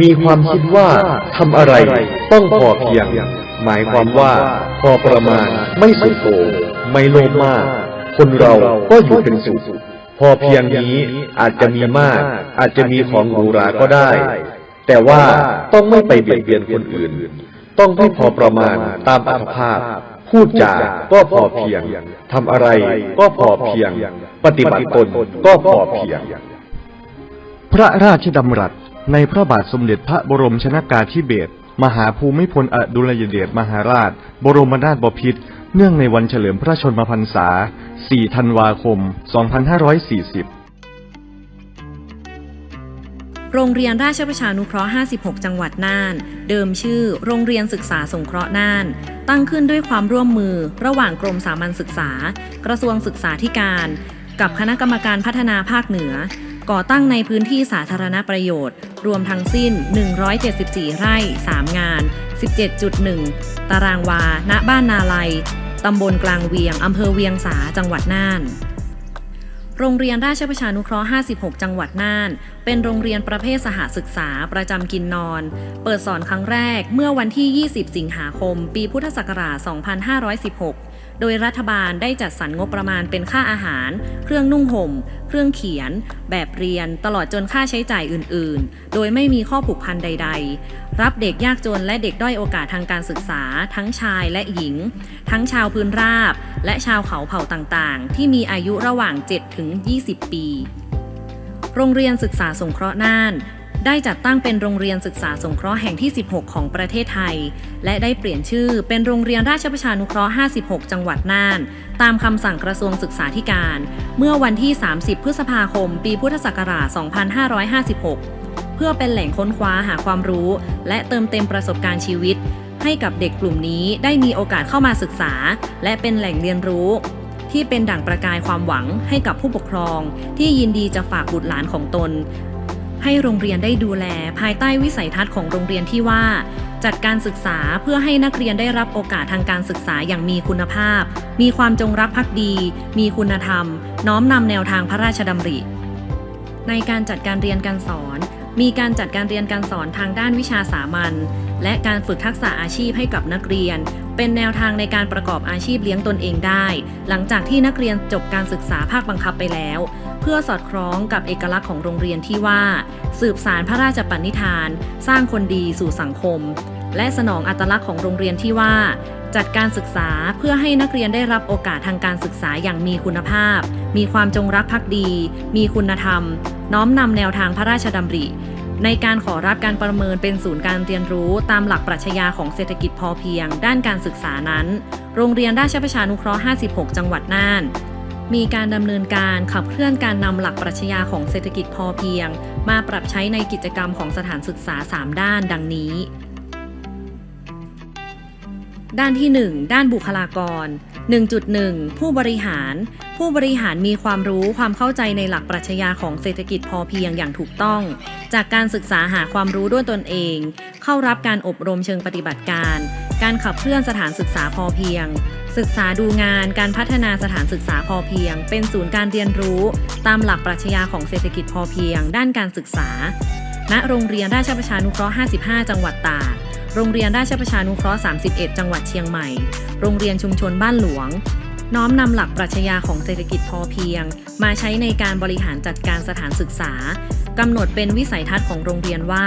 มีความคิดว่าทำอะไรต้องพอเพียง หมายความว่าพอประมาณไม่สุดโต่งไม่โลภมาก คนเราก็อยู่เป็นสุขพอเพียงนี้อาจจะมีมาก อาจจะมีของหรูหราก็ได้ แต่ว่าต้องไม่ไปเบียดเบียนคนอื่น ต้องให้พอประมาณตามอัตภาพ พูดจาก็พอเพียงทำอะไรก็พอเพียง ปฏิบัติตนก็พอเพียง พระราชดำรัส ในพระบาทสมเด็จพระบรมชนากาธิเบศรมหาภูมิพลอดุลยเดชมหาราช บรมนาถบพิตรเนื่องในวันเฉลิมพระชนมพรรษา 4 ธันวาคม 2540 โรงเรียนราชประชานุเคราะห์ 56 จังหวัดน่าน เดิมชื่อ โรงเรียนศึกษาสงเคราะห์น่าน ตั้งขึ้นด้วยความร่วมมือ ระหว่างกรมสามัญศึกษา กระทรวงศึกษาธิการ กับคณะกรรมการพัฒนาภาคเหนือ ก่อตั้งในพื้นที่สาธารณประโยชน์ รวมทั้งสิ้น 174 ไร่ 3 งาน 17.1 ตารางวา ณ บ้านนาลัยตำบลกลางเวียง อำเภอเวียงสา จังหวัดน่าน โรงเรียนราชประชานุเคราะห์ 56 จังหวัดน่าน เป็นโรงเรียนประเภทสหศึกษาประจำกินนอน เปิดสอนครั้งแรกเมื่อวันที่ 20 สิงหาคม ปีพุทธศักราช 2516 โดยรัฐบาลได้จัดสรรงบประมาณเป็นค่าอาหาร เครื่องนุ่งห่ม เครื่องเขียน แบบเรียน ตลอดจนค่าใช้จ่ายอื่น ๆ โดยไม่มีข้อผูกพันใด ๆ รับเด็กยากจนและเด็กด้อยโอกาสทางการศึกษา ทั้งชายและหญิง ทั้งชาวพื้นราบ และชาวเขาเผ่าต่างๆ ที่มีอายุระหว่าง 7 ถึง 20 ปีโรงเรียนศึกษาสงเคราะห์น่าน ได้จัดตั้งเป็นโรงเรียนศึกษาสงเคราะห์แห่งที่ 16 ของประเทศไทย และได้เปลี่ยนชื่อเป็นโรงเรียนราชประชานุเคราะห์ 56 จังหวัดน่าน ตามคำสั่งกระทรวงศึกษาธิการ เมื่อวันที่ 30 พฤษภาคม ปีพุทธศักราช 2556 เพื่อเป็นแหล่งค้นคว้าหาความรู้ และเติมเต็มประสบการณ์ชีวิต ให้กับเด็กกลุ่มนี้ได้มีโอกาสเข้ามาศึกษา และเป็นแหล่งเรียนรู้ที่เป็นดั่งประกายความหวังให้กับผู้ปกครอง ที่ยินดีจะฝากบุตรหลานของตน ให้โรงเรียนได้ดูแลภายใต้วิสัยทัศน์ของโรงเรียนที่ว่า จัดการศึกษาเพื่อให้นักเรียนได้รับโอกาสทางการศึกษาอย่างมีคุณภาพ มีความจงรักภักดี มีคุณธรรม น้อมนำแนวทางพระราชดำริ ในการจัดการเรียนการสอน มีการจัดการเรียนการสอนทางด้านวิชาสามัญและการฝึกทักษะอาชีพให้กับนักเรียน เป็นแนวทางในการประกอบอาชีพเลี้ยงตนเองได้ หลังจากที่นักเรียนจบการศึกษาภาคบังคับไปแล้ว เพื่อสอดคล้องกับเอกลักษณ์ของโรงเรียนที่ว่า สืบสารพระราชปณิธาน สร้างคนดีสู่สังคม และสนองอัตลักษณ์ของโรงเรียนที่ว่า จัดการศึกษาเพื่อให้นักเรียนได้รับโอกาสทางการศึกษาอย่างมีคุณภาพ มีความจงรักภักดี มีคุณธรรม น้อมนำแนวทางพระราชดำริ ในการขอรับการประเมินเป็นศูนย์การเรียนรู้ตามหลักปรัชญาของเศรษฐกิจพอเพียง ด้านการศึกษานั้น โรงเรียนราชประชานุเคราะห์ 56 จังหวัดน่าน มีการดำเนินการขับเคลื่อนการนำหลักปรัชญาของเศรษฐกิจพอเพียง มาปรับใช้ในกิจกรรมของสถานศึกษา 3 ด้านดังนี้ ด้านที่ 1 ด้านบุคลากร 1.1 ผู้บริหาร ผู้บริหารมีความรู้ความเข้าใจในหลักปรัชญาของเศรษฐกิจพอเพียงอย่างถูกต้อง จากการศึกษาหาความรู้ด้วยตนเอง เข้ารับการอบรมเชิงปฏิบัติการ การขับเคลื่อนสถานศึกษาพอเพียง ศึกษาดูงานการพัฒนาสถานศึกษาพอเพียง เป็นศูนย์การเรียนรู้ ตามหลักปรัชญาของเศรษฐกิจพอเพียง ด้านการศึกษา ณ โรงเรียนราชประชานุเคราะห์ 55 จังหวัดตาก โรงเรียนราชประชานุเคราะห์ 31 จังหวัดเชียงใหม่ โรงเรียนชุมชนบ้านหลวง น้อมนำหลักปรัชญาของเศรษฐกิจพอเพียง มาใช้ในการบริหารจัดการสถานศึกษากำหนดเป็นวิสัยทัศน์ของโรงเรียนว่า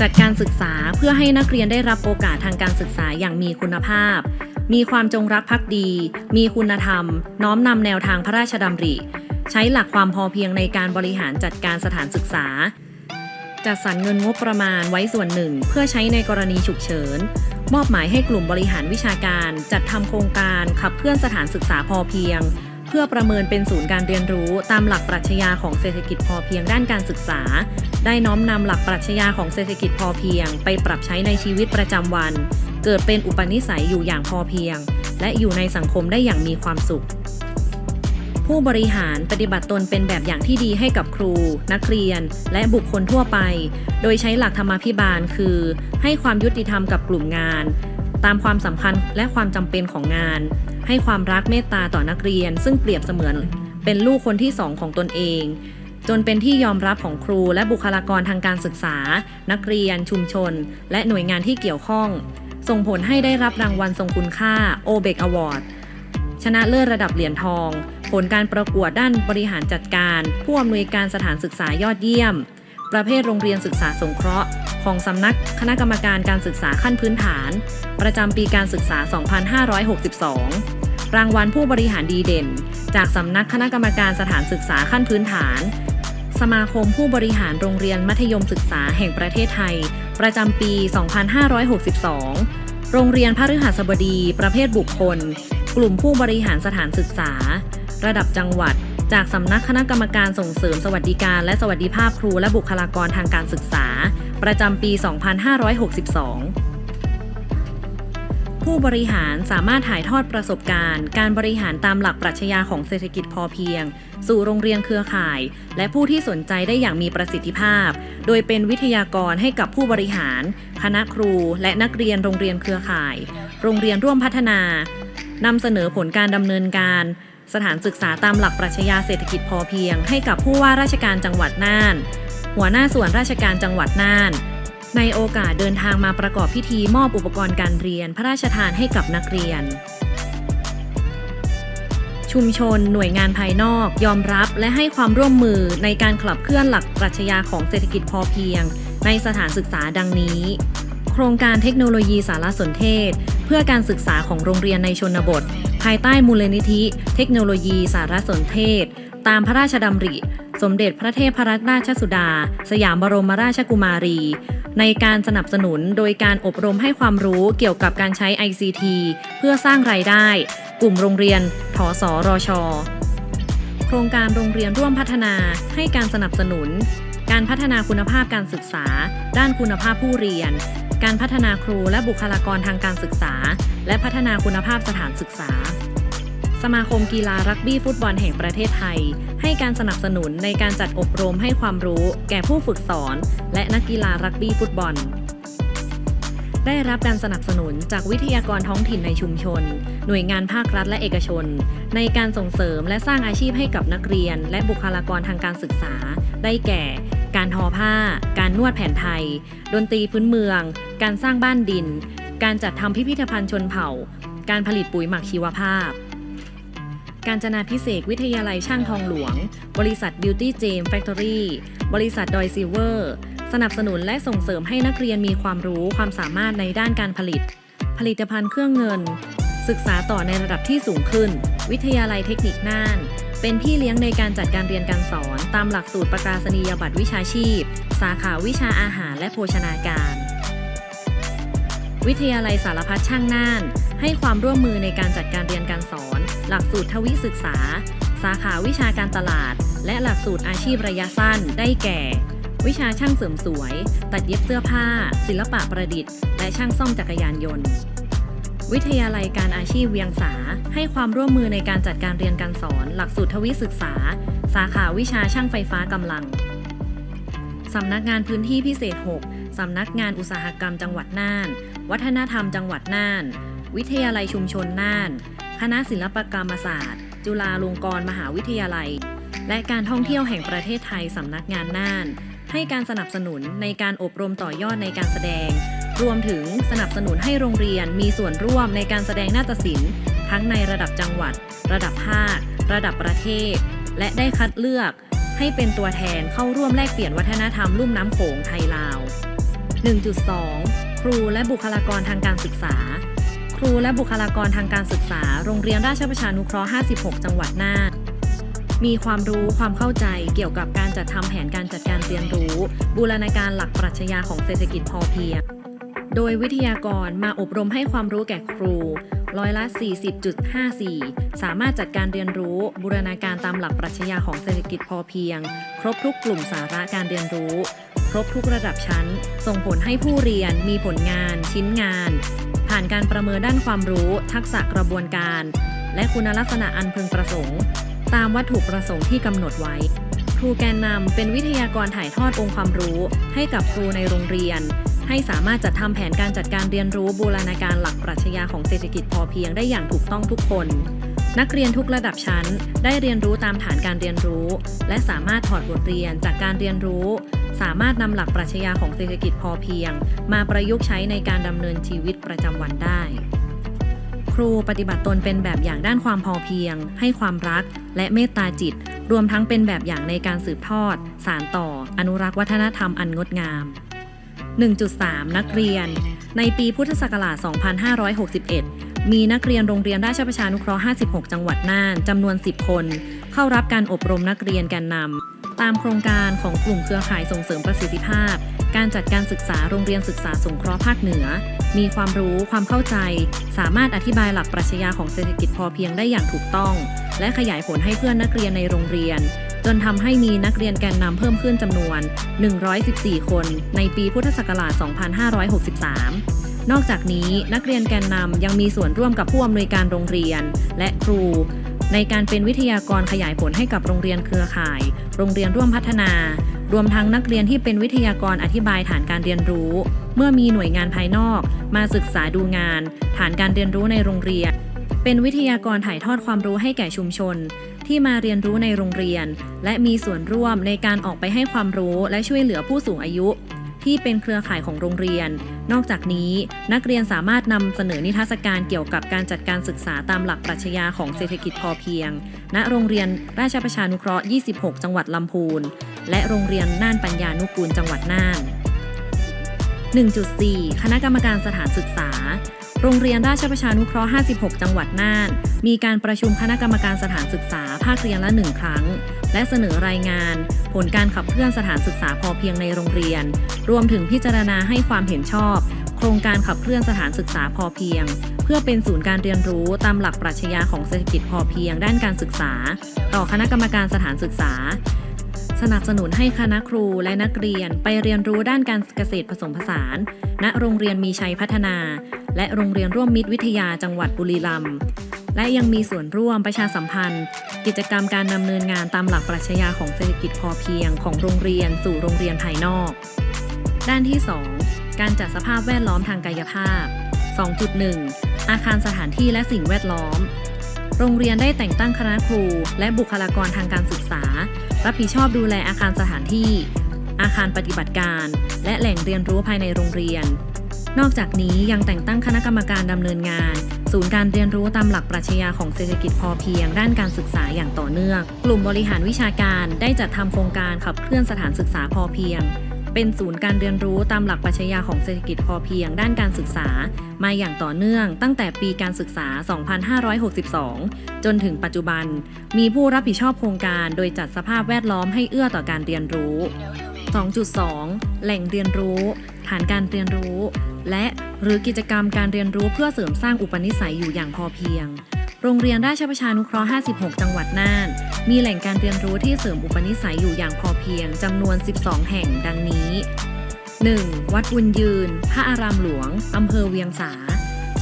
จัดการศึกษาเพื่อให้นักเรียนได้รับโอกาสทางการศึกษาอย่างมีคุณภาพ มีความจงรักภักดี มีคุณธรรม น้อมนำแนวทางพระราชดำริ ใช้หลักความพอเพียงในการบริหารจัดการสถานศึกษา จัดสรรเงินงบประมาณไว้ส่วนหนึ่ง เพื่อใช้ในกรณีฉุกเฉิน มอบหมายให้กลุ่มบริหารวิชาการ จัดทำโครงการขับเคลื่อนสถานศึกษาพอเพียง เพื่อประเมินเป็นศูนย์การเรียนรู้ตามหลักปรัชญาของเศรษฐกิจพอเพียงด้านการศึกษา ได้น้อมนำหลักปรัชญาของเศรษฐกิจพอเพียง ไปปรับใช้ในชีวิตประจำวัน เกิดเป็นอุปนิสัยอยู่อย่างพอเพียง และอยู่ในสังคมได้อย่างมีความสุข ผู้บริหารปฏิบัติตนเป็นแบบอย่างที่ดีให้กับครู นักเรียน และบุคคลทั่วไป โดยใช้หลักธรรมาภิบาลคือ ให้ความยุติธรรมกับกลุ่มงาน ตามความสำคัญและความจำเป็นของงาน ให้ความรักเมตตาต่อนักเรียน ซึ่งเปรียบเสมือน เป็นลูกคนที่สองของตนเอง จนเป็นที่ยอมรับของครูและบุคลากรทางการศึกษา นักเรียน ชุมชน และหน่วยงานที่เกี่ยวข้อง ส่งผลให้ได้รับรางวัลทรงคุณค่าโอเบกอวอร์ด ชนะเลิศระดับเหรียญทอง ผลการประกวดด้านบริหารจัดการ ผู้อำนวยการสถานศึกษายอดเยี่ยม ประเภทโรงเรียนศึกษาสงเคราะห์ ของสำนักคณะกรรมการการศึกษาขั้นพื้นฐาน ประจำปีการศึกษา 2562 รางวัลผู้บริหารดีเด่น จากสำนักคณะกรรมการสถานศึกษาขั้นพื้นฐาน สมาคมผู้บริหารโรงเรียนมัธยมศึกษาแห่งประเทศไทย ประจำปี 2562 โรงเรียนพฤหัสบดี ประเภทบุคคล กลุ่มผู้บริหารสถานศึกษา ระดับจังหวัด จากสำนักคณะกรรมการส่งเสริมสวัสดิการและสวัสดิภาพครูและบุคลากรทางการศึกษา ประจำปี 2562ผู้บริหารสามารถถ่ายทอดประสบการณ์ การบริหารตามหลักปรัชญาของเศรษฐกิจพอเพียง สู่โรงเรียนเครือข่าย และผู้ที่สนใจได้อย่างมีประสิทธิภาพ โดยเป็นวิทยากรให้กับผู้บริหาร คณะครู และนักเรียนโรงเรียนเครือข่าย โรงเรียนร่วมพัฒนา นำเสนอผลการดำเนินการ สถานศึกษาตามหลักปรัชญาเศรษฐกิจพอเพียง ให้กับผู้ว่าราชการจังหวัดน่าน หัวหน้าส่วนราชการจังหวัดน่าน ในโอกาสเดินทางมาประกอบพิธีมอบอุปกรณ์การเรียน พระราชทานให้กับนักเรียน ชุมชน หน่วยงานภายนอก ยอมรับและให้ความร่วมมือในการขับเคลื่อนหลักปรัชญาของเศรษฐกิจพอเพียง ในสถานศึกษาดังนี้ โครงการเทคโนโลยีสารสนเทศ เพื่อการศึกษาของโรงเรียนในชนบท ภายใต้มูลนิธิ เทคโนโลยี สารสนเทศ ตามพระราชดำริ สมเด็จพระเทพรัตนราชสุดา สยามบรมราชกุมารี ในการสนับสนุนโดยการอบรมให้ความรู้เกี่ยวกับการใช้ ICT เพื่อสร้างรายได้ กลุ่มโรงเรียนถสรช โครงการโรงเรียนร่วมพัฒนาให้การสนับสนุนการพัฒนาคุณภาพการศึกษา ด้านคุณภาพผู้เรียน การพัฒนาครูและบุคลากรทางการศึกษา และพัฒนาคุณภาพสถานศึกษา สมาคมกีฬารักบี้ฟุตบอลแห่งประเทศไทย ให้การสนับสนุนในการจัดอบรมให้ความรู้ แก่ผู้ฝึกสอน และนักกีฬารักบี้ฟุตบอล ได้รับการสนับสนุนจากวิทยากรท้องถิ่นในชุมชน หน่วยงานภาครัฐและเอกชน ในการส่งเสริมและสร้างอาชีพให้กับนักเรียน และบุคลากรทางการศึกษา ได้แก่ การทอผ้า การนวดแผนไทย ดนตรีพื้นเมือง การสร้างบ้านดิน การจัดทำพิพิธภัณฑ์ชนเผ่า การผลิตปุ๋ยหมักชีวภาพ การจนาพิเศษวิทยาลัยช่างทองหลวง บริษัท Beauty Jam Factory บริษัทดอยซิเวอร์ สนับสนุนและส่งเสริมให้นักเรียนมีความรู้ความสามารถในด้านการผลิต ผลิตภัณฑ์เครื่องเงิน ศึกษาต่อในระดับที่สูงขึ้น วิทยาลัยเทคนิคน่าน เป็นพี่เลี้ยงในการจัดการเรียนการสอน ตามหลักสูตรประกาศนียบัตรวิชาชีพ สาขาวิชาอาหารและโภชนาการ วิทยาลัยสารพัดช่างน่าน ให้ความร่วมมือในการจัดการเรียนการสอน หลักสูตรทวิศึกษา สาขาวิชาการตลาด และหลักสูตรอาชีพระยะสั้น ได้แก่ วิชาช่างเสริมสวย ตัดเย็บเสื้อผ้า ศิลปะประดิษฐ์ และช่างซ่อมจักรยานยนต์ วิทยาลัยการอาชีพเวียงสา ให้ความร่วมมือในการจัดการเรียนการสอน หลักสูตรทวิศึกษา สาขาวิชาช่างไฟฟ้ากำลัง สำนักงานพื้นที่พิเศษ 6 สำนักงานอุตสาหกรรมจังหวัดน่าน วัฒนธรรมจังหวัดน่าน วิทยาลัยชุมชนน่าน คณะศิลปกรรมศาสตร์ จุฬาลงกรณ์มหาวิทยาลัย และการท่องเที่ยวแห่งประเทศไทยสำนักงานน่าน ให้การสนับสนุนในการอบรมต่อยอดในการแสดง รวมถึงสนับสนุนให้โรงเรียนมีส่วนร่วมในการแสดงนาฏศิลป์ ทั้งในระดับจังหวัด ระดับภาค ระดับประเทศ และได้คัดเลือกให้เป็นตัวแทนเข้าร่วมแลกเปลี่ยนวัฒนธรรมลุ่มน้ำโขงไทยลาว 1.2 ครูและบุคลากรทางการศึกษา ครูและบุคลากรทางการศึกษา โรงเรียนราชประชานุเคราะห์ 56 จังหวัดน่านมีความรู้ความเข้าใจเกี่ยวกับการจัดทำแผนการจัดการเรียนรู้ บูรณาการหลักปรัชญาของเศรษฐกิจพอเพียง โดยวิทยากรมาอบรมให้ความรู้แก่ครู ร้อยละ 40.54 สามารถจัดการเรียนรู้ บูรณาการตามหลักปรัชญาของเศรษฐกิจพอเพียง ครบทุกกลุ่มสาระการเรียนรู้ ครบทุกระดับชั้น ส่งผลให้ผู้เรียนมีผลงาน ชิ้นงาน ผ่านการประเมินด้านความรู้ ทักษะกระบวนการ และคุณลักษณะอันพึงประสงค์ ตามวัตถุประสงค์ที่กำหนดไว้ครูแกนนำเป็นวิทยากรถ่ายทอดองค์ความรู้ให้กับครูในโรงเรียน ให้สามารถจัดทำแผนการจัดการเรียนรู้บูรณาการหลักปรัชญาของเศรษฐกิจพอเพียงได้อย่างถูกต้องทุกคน นักเรียนทุกระดับชั้น ได้เรียนรู้ตามฐานการเรียนรู้ และสามารถถอดบทเรียนจากการเรียนรู้ สามารถนำหลักปรัชญาของเศรษฐกิจพอเพียง มาประยุกต์ใช้ในการดำเนินชีวิตประจำวันได้ครูปฏิบัติตนเป็นแบบอย่างด้านความพอเพียง ให้ความรัก และเมตตาจิต รวมทั้งเป็นแบบอย่างในการสืบทอด สานต่อ อนุรักษ์วัฒนธรรมอันงดงาม 1.3 นักเรียน ในปีพุทธศักราช 2561 มีนักเรียนโรงเรียนราชประชานุเคราะห์ 56 จังหวัดน่านจำนวน 10 คน เข้ารับการอบรมนักเรียนแกนนำตามโครงการของกลุ่มเครือข่ายส่งเสริมประสิทธิภาพ การจัดการศึกษาโรงเรียนศึกษาสงเคราะห์ภาคเหนือ มีความรู้ความเข้าใจ สามารถอธิบายหลักปรัชญาของเศรษฐกิจพอเพียงได้อย่างถูกต้อง และขยายผลให้เพื่อนนักเรียนในโรงเรียน จนทำให้มีนักเรียนแกนนำเพิ่มขึ้นจำนวน 114 คนในปีพุทธศักราช 2563 นอกจากนี้นักเรียนแกนนำยังมีส่วนร่วมกับผู้อำนวยการโรงเรียน และครู ในการเป็นวิทยากรขยายผลให้กับโรงเรียนเครือข่าย โรงเรียนร่วมพัฒนา รวมทั้งนักเรียนที่เป็นวิทยากรอธิบายฐานการเรียนรู้ เมื่อมีหน่วยงานภายนอก มาศึกษาดูงาน ฐานการเรียนรู้ในโรงเรียน เป็นวิทยากรถ่ายทอดความรู้ให้แก่ชุมชน ที่มาเรียนรู้ในโรงเรียน และมีส่วนร่วมในการออกไปให้ความรู้และช่วยเหลือผู้สูงอายุ ที่เป็นเครือข่ายของโรงเรียน นอกจากนี้ นักเรียนสามารถนำเสนอนิทรรศการเกี่ยวกับการจัดการศึกษาตามหลักปรัชญาของเศรษฐกิจพอเพียง ณโรงเรียนราชประชานุเคราะห์ 26 จังหวัดลำพูน และโรงเรียนน่านปัญญานุกูลจังหวัดน่าน 1.4 คณะกรรมการสถานศึกษา โรงเรียนราชประชานุเคราะห์ 56 จังหวัดน่าน มีการประชุมคณะกรรมการสถานศึกษาภาคเรียนละหนึ่งครั้ง และเสนอรายงาน ผลการขับเคลื่อนสถานศึกษาพอเพียงในโรงเรียน รวมถึงพิจารณาให้ความเห็นชอบ โครงการขับเคลื่อนสถานศึกษาพอเพียง เพื่อเป็นศูนย์การเรียนรู้ตามหลักปรัชญาของเศรษฐกิจพอเพียงด้านการศึกษา ต่อคณะกรรมการสถานศึกษา สนับสนุนให้คณะครูและนักเรียนไปเรียนรู้ด้านการเกษตรผสมผสาน ณ โรงเรียนมีชัยพัฒนา และโรงเรียนร่วมมิตรวิทยาจังหวัดบุรีรัมย์ และยังมีส่วนร่วมประชาสัมพันธ์ กิจกรรมการดำเนินงานตามหลักปรัชญาของเศรษฐกิจพอเพียงของโรงเรียนสู่โรงเรียนภายนอก ด้านที่ 2 การจัดสภาพแวดล้อมทางกายภาพ 2.1 อาคารสถานที่และสิ่งแวดล้อม โรงเรียนได้แต่งตั้งคณะครู และบุคลากรทางการศึกษา รับผิดชอบดูแลอาคารสถานที่ อาคารปฏิบัติการ และแหล่งเรียนรู้ภายในโรงเรียน นอกจากนี้ยังแต่งตั้งคณะกรรมการดำเนินงาน ศูนย์การเรียนรู้ตามหลักปรัชญาของเศรษฐกิจพอเพียง ด้านการศึกษาอย่างต่อเนื่อง กลุ่มบริหารวิชาการได้จัดทำโครงการขับเคลื่อนสถานศึกษาพอเพียง เป็นศูนย์การเรียนรู้ตามหลักปรัชญาของเศรษฐกิจพอเพียงด้านการศึกษา มาอย่างต่อเนื่องตั้งแต่ปีการศึกษา 2562 จนถึงปัจจุบัน มีผู้รับผิดชอบโครงการโดยจัดสภาพแวดล้อมให้เอื้อต่อการเรียนรู้ 2.2 แหล่งเรียนรู้ ฐานการเรียนรู้ และหรือกิจกรรมการเรียนรู้เพื่อเสริมสร้างอุปนิสัยอยู่อย่างพอเพียง โรงเรียนราชประชานุเคราะห์ 56 จังหวัดน่าน มีแหล่งการเรียนรู้ที่เสริมอุปนิสัยอยู่อย่างพอเพียงจำนวน 12 แห่งดังนี้ 1. วัดบุญยืน พระอารามหลวง อำเภอเวียงสา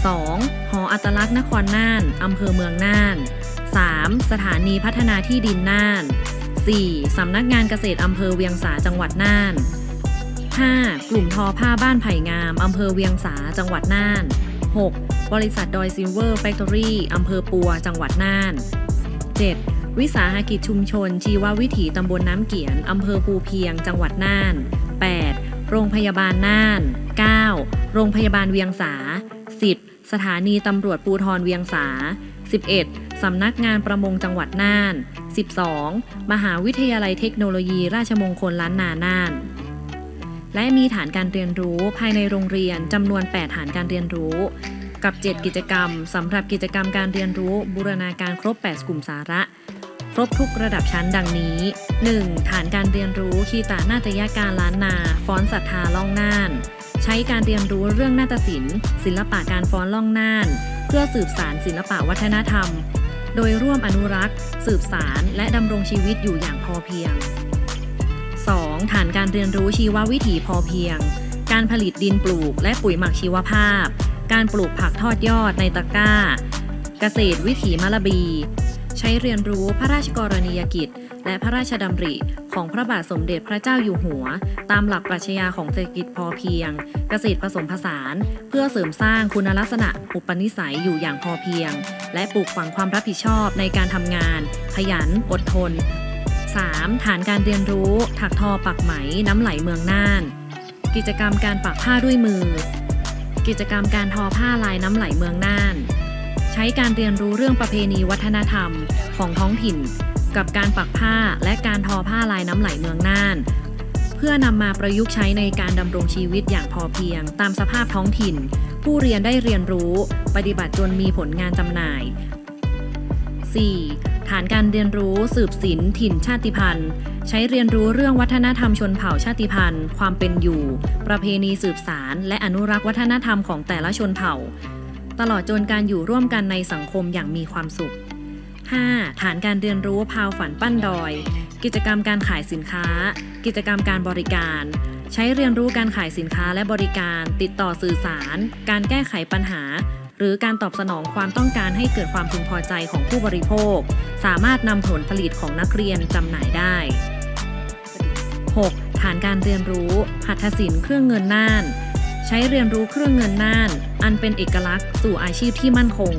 2. หออัตลักษณ์นครน่าน อำเภอเมืองน่าน 3. สถานีพัฒนาที่ดินน่าน 4. สำนักงานเกษตรอำเภอเวียงสาจังหวัดน่าน 5. กลุ่มทอผ้าบ้านไผ่งาม อำเภอเวียงสาจังหวัดน่าน 6. บริษัทดอยซิลเวอร์แฟคทอรี่อำเภอปัว จังหวัดน่าน 7. วิสาหกิจชุมชน ชีววิถีตำบลน้ำเกียนอำเภอภูเพียง จังหวัดน่าน 8. โรงพยาบาลน่าน 9. โรงพยาบาลเวียงสา 10. สถานีตำรวจปูทรเวียงสา 11. สำนักงานประมงจังหวัดน่าน 12. มหาวิทยาลัยเทคโนโลยีราชมงคลล้านนาน่าน และมีฐานการเรียนรู้ภายในโรงเรียนจำนวน 8 ฐานการเรียนรู้ กับ 7 กิจกรรมสำหรับกิจกรรมการเรียนรู้บูรณาการครบ 8 กลุ่มสาระ ครบทุกระดับชั้นดังนี้ 1. ฐานการเรียนรู้คีตานาฏยการล้านนา ฟ้อนศรัทธาล่องน่าน ใช้การเรียนรู้เรื่องนาฏศิลป์ ศิลปะการฟ้อนล่องน่าน เพื่อสืบสารศิลปะวัฒนธรรม โดยร่วมอนุรักษ์ สืบสารและดำรงชีวิตอยู่อย่างพอเพียง 2. ฐานการเรียนรู้ชีววิถีพอเพียง การผลิตดินปลูกและปุ๋ยหมักชีวภาพ การปลูกผักทอดยอดในตะกร้า เกษตรวิถีมะละบี ใช้เรียนรู้พระราชกรณียกิจ และพระราชดำริของพระบาทสมเด็จพระเจ้าอยู่หัว ตามหลักปรัชญาของเศรษฐกิจพอเพียง เกษตรผสมผสาน เพื่อเสริมสร้างคุณลักษณะอุปนิสัยอยู่อย่างพอเพียง และปลูกฝังความรับผิดชอบในการทำงาน ขยัน อดทน 3. ฐานการเรียนรู้ ถักทอปักไหมน้ำไหลเมืองน่าน กิจกรรมการปักผ้าด้วยมือ กิจกรรมการทอผ้าลายน้ำไหลเมืองน่าน ใช้การเรียนรู้เรื่องประเพณีวัฒนธรรมของท้องถิ่น กับการปักผ้าและการทอผ้าลายน้ำไหลเมืองน่าน เพื่อนำมาประยุกต์ใช้ในการดำรงชีวิตอย่างพอเพียง ตามสภาพท้องถิ่น ผู้เรียนได้เรียนรู้ ปฏิบัติจนมีผลงานจำหน่าย 4. ฐานการเรียนรู้สืบศิลป์ถิ่นชาติพันธุ์ ใช้เรียนรู้เรื่องวัฒนธรรมชนเผ่าชาติพันธุ์ ความเป็นอยู่ ประเพณีสืบสาร และอนุรักษ์วัฒนธรรมของแต่ละชนเผ่า ตลอดจนการอยู่ร่วมกันในสังคมอย่างมีความสุข 5. ฐานการเรียนรู้พาวฝันปั้นดอย กิจกรรมการขายสินค้า กิจกรรมการบริการ ใช้เรียนรู้การขายสินค้าและบริการ ติดต่อสื่อสาร การแก้ไขปัญหา หรือการตอบสนองความต้องการให้เกิดความพึงพอใจของผู้บริโภค สามารถนำผลผลิตของนักเรียนจำหน่ายได้ 6. ฐานการเรียนรู้ หัตถศิลป์เครื่องเงินน่าน ใช้เรียนรู้เครื่องเงินน่าน อันเป็นเอกลักษณ์สู่อาชีพที่มั่นคง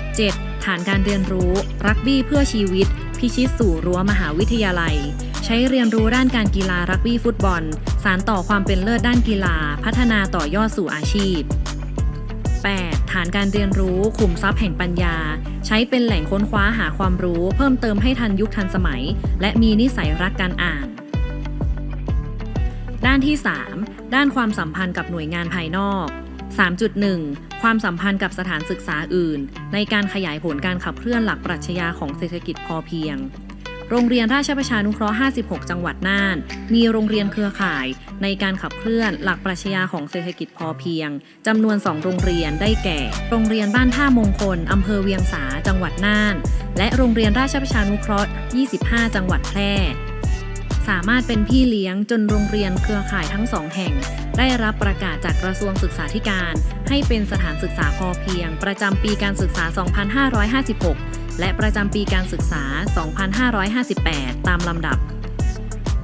7. ฐานการเรียนรู้รักบี้เพื่อชีวิต พิชิตสู่รั้วมหาวิทยาลัย ใช้เรียนรู้ด้านการกีฬารักบี้ฟุตบอล สารต่อความเป็นเลิศด้านกีฬา พัฒนาต่อยอดสู่อาชีพ 8. ฐานการเรียนรู้ขุมทรัพย์แห่งปัญญา ใช้เป็นแหล่งค้นคว้าหาความรู้ เพิ่มเติมให้ทันยุคทันสมัย และมีนิสัยรักการอ่าน ด้านที่ 3 ด้านความสัมพันธ์กับหน่วยงานภายนอก 3.1 ความสัมพันธ์กับสถานศึกษาอื่น ในการขยายผลการขับเคลื่อนหลักปรัชญาของเศรษฐกิจพอเพียง โรงเรียนราชประชานุเคราะห์ 56 จังหวัดน่าน มีโรงเรียนเครือข่าย ในการขับเคลื่อนหลักปรัชญาของเศรษฐกิจพอเพียงจำนวน 2 โรงเรียนได้แก่ โรงเรียนบ้านท่ามงคลอำเภอเวียงสาจังหวัดน่าน และโรงเรียนราชประชานุเคราะห์ 25 จังหวัดแพร่สามารถเป็นพี่เลี้ยงจนโรงเรียนเครือข่ายทั้งสองแห่ง ได้รับประกาศจากกระทรวงศึกษาธิการ ให้เป็นสถานศึกษาพอเพียง ประจำปีการศึกษา 2556 และประจำปีการศึกษา 2558 ตามลำดับ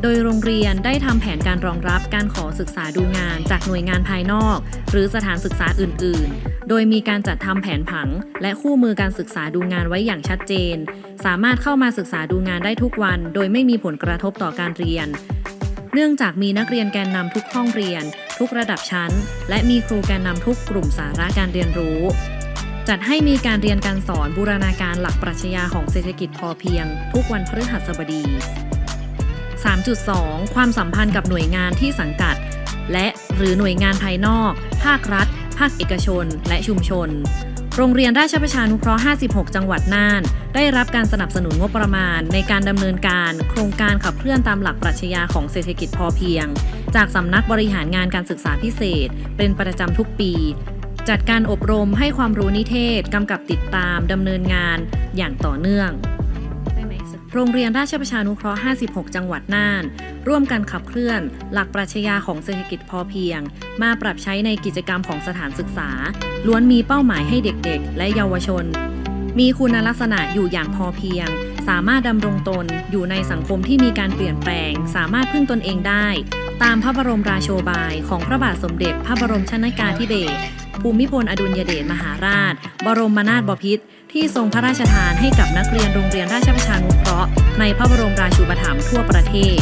โดยโรงเรียนได้ทำแผนการรองรับการขอศึกษาดูงานจากหน่วยงานภายนอก หรือสถานศึกษาอื่น ๆ โดยมีการจัดทำแผนผัง และคู่มือการศึกษาดูงานไว้อย่างชัดเจน สามารถเข้ามาศึกษาดูงานได้ทุกวัน โดยไม่มีผลกระทบต่อการเรียน เนื่องจากมีนักเรียนแกนนำทุกห้องเรียน ทุกระดับชั้น และมีครูแกนนำทุกกลุ่มสาระการเรียนรู้ จัดให้มีการเรียนการสอนบูรณาการหลักปรัชญาของเศรษฐกิจพอเพียง ทุกวันพฤหัสบดี 3.2 ความสัมพันธ์กับหน่วยงานที่สังกัด และหรือหน่วยงานภายนอก ภาครัฐ ภาคเอกชน และชุมชน โรงเรียนราชประชานุเคราะห์ 56 จังหวัดน่าน ได้รับการสนับสนุนงบประมาณ ในการดำเนินการ โครงการขับเคลื่อนตามหลักปรัชญาของเศรษฐกิจพอเพียง จากสำนักบริหารงานการศึกษาพิเศษ เป็นประจำทุกปี จัดการอบรมให้ความรู้นิเทศ กำกับติดตามดำเนินงานอย่างต่อเนื่อง โรงเรียนราชประชานุเคราะห์ 56 จังหวัดน่าน ร่วมกันขับเคลื่อน หลักปรัชญาของเศรษฐกิจพอเพียง มาปรับใช้ในกิจกรรมของสถานศึกษา ล้วนมีเป้าหมายให้เด็กๆ และเยาวชน มีคุณลักษณะอยู่อย่างพอเพียง สามารถดำรงตนอยู่ในสังคมที่มีการเปลี่ยนแปลง สามารถพึ่งตนเองได้ ตามพระบรมราโชบายของพระบาทสมเด็จ พระบรมชนากาธิเบศร ภูมิพลอดุลยเดชมหาราช บรมนาถบพิตรที่ทรงพระราชทานให้กับนักเรียนโรงเรียนราชประชานุเคราะห์ในพระบรมราชูปถัมภ์ทั่วประเทศ